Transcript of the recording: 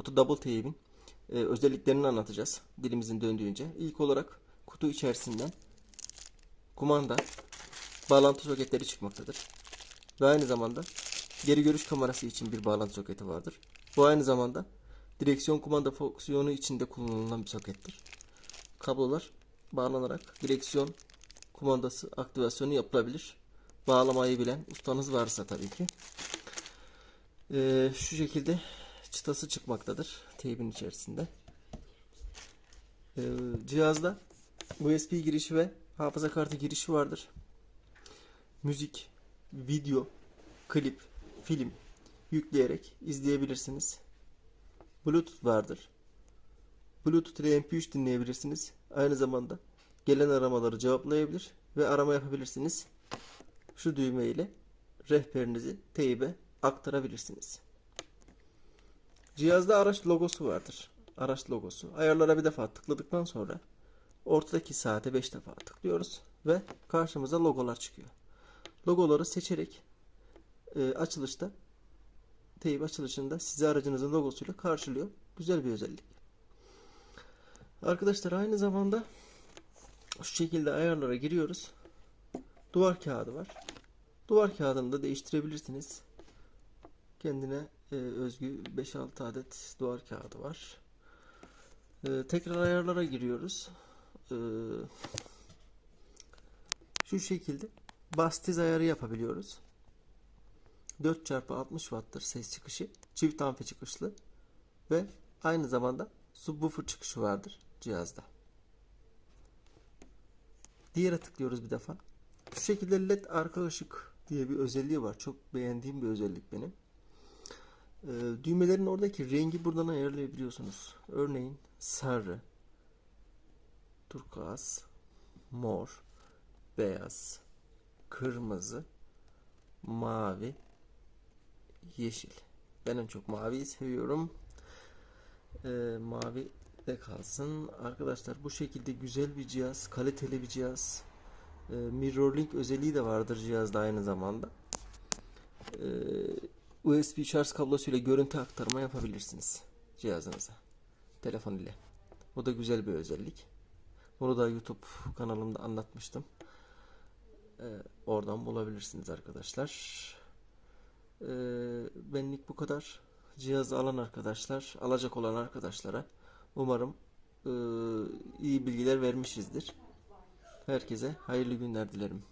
Auto Double Tape'in e, özelliklerini anlatacağız dilimizin döndüğünce. İlk olarak kutu içerisinden kumanda, bağlantı soketleri çıkmaktadır. Ve aynı zamanda geri görüş kamerası için bir bağlantı soketi vardır. Bu aynı zamanda direksiyon kumanda fonksiyonu içinde kullanılan bir sokettir. Kablolar bağlanarak direksiyon kumandası aktivasyonu yapılabilir. Bağlamayı bilen ustanız varsa tabii ki. Ee, şu şekilde çıtası çıkmaktadır teybin içerisinde. Ee, cihazda USB girişi ve hafıza kartı girişi vardır. Müzik, video, klip, film yükleyerek izleyebilirsiniz. Bluetooth vardır. Bluetooth ile MP3 dinleyebilirsiniz. Aynı zamanda gelen aramaları cevaplayabilir ve arama yapabilirsiniz. Şu düğme ile rehberinizi teybe aktarabilirsiniz. Cihazda araç logosu vardır. Araç logosu. Ayarlara bir defa tıkladıktan sonra ortadaki saate 5 defa tıklıyoruz ve karşımıza logolar çıkıyor. Logoları seçerek e, açılışta teyip açılışında sizi aracınızın logosuyla karşılıyor. Güzel bir özellik. Arkadaşlar aynı zamanda şu şekilde ayarlara giriyoruz. Duvar kağıdı var. Duvar kağıdını da değiştirebilirsiniz. Kendine e, özgü 5-6 adet duvar kağıdı var. E, tekrar ayarlara giriyoruz. E, şu şekilde bastiz ayarı yapabiliyoruz. 4x60 watt'tır ses çıkışı. Çift amfi çıkışlı ve aynı zamanda subwoofer çıkışı vardır cihazda. Diğere tıklıyoruz bir defa. Şu şekilde led arka ışık diye bir özelliği var. Çok beğendiğim bir özellik benim. Ee, düğmelerin oradaki rengi buradan ayarlayabiliyorsunuz. Örneğin sarı, turkuaz, mor, beyaz, kırmızı, mavi, yeşil. Ben en çok maviyi seviyorum. Ee, mavi de kalsın. Arkadaşlar bu şekilde güzel bir cihaz, kaliteli bir cihaz. Ee, mirrorlink özelliği de vardır cihazda aynı zamanda. Ee, USB şarj kablosuyla görüntü aktarma yapabilirsiniz cihazınıza. Telefon ile. Bu da güzel bir özellik. Bunu da YouTube kanalımda anlatmıştım. Ee, oradan bulabilirsiniz arkadaşlar. Ee, benlik bu kadar. Cihazı alan arkadaşlar, alacak olan arkadaşlara umarım e, iyi bilgiler vermişizdir. Herkese hayırlı günler dilerim.